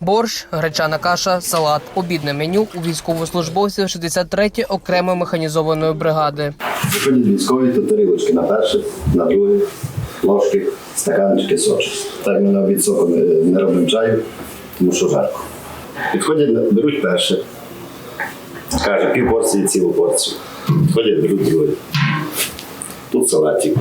Борщ, гречана каша, салат. Обідне меню у військовослужбовців 63-ї окремої механізованої бригади. Військові, то тарілочки на перше, на друге, ложки, стаканчики, сочок. Так ми на обід не, робимо чаю, тому що жарко. Підходять, беруть перше, каже, пів порції, цілу порцію. Підходять, беруть друге. Тут салатик.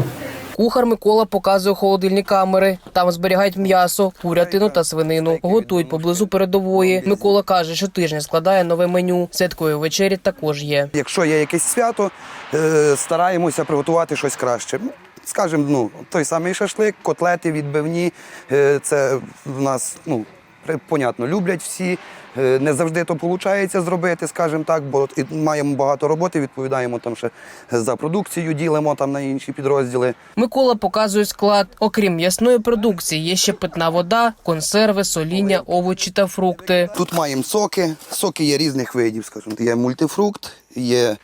Кухар Микола показує холодильні камери. Там зберігають м'ясо, курятину та свинину. Готують поблизу передової. Микола каже, що тижня складає нове меню. Святкові вечері також є. Якщо є якесь свято, е, стараємося приготувати щось краще. Скажімо, ну, той самий шашлик, котлети відбивні. е, Це в нас, ну, понятно, люблять всі. Е, Не завжди то виходить зробити, скажімо так, бо маємо багато роботи, відповідаємо там ще за продукцію, ділимо там на інші підрозділи. Микола показує склад. Окрім м'ясної продукції, є ще питна вода, консерви, соління, овочі та фрукти. Тут маємо соки. Соки є різних видів, скажімо. Є мультифрукт, є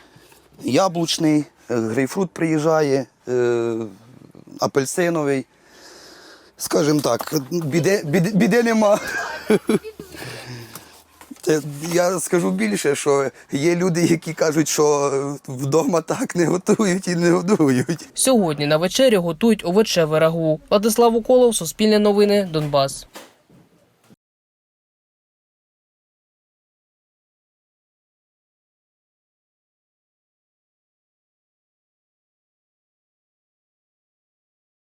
яблучний, е, грейпфрут приїжджає, е, апельсиновий. Скажімо так, біди, біди, біди нема. Я скажу більше, що є люди, які кажуть, що вдома так не готують і не годують. Сьогодні на вечері готують овочеве рагу. Владислав Уколов, Суспільне новини, Донбас.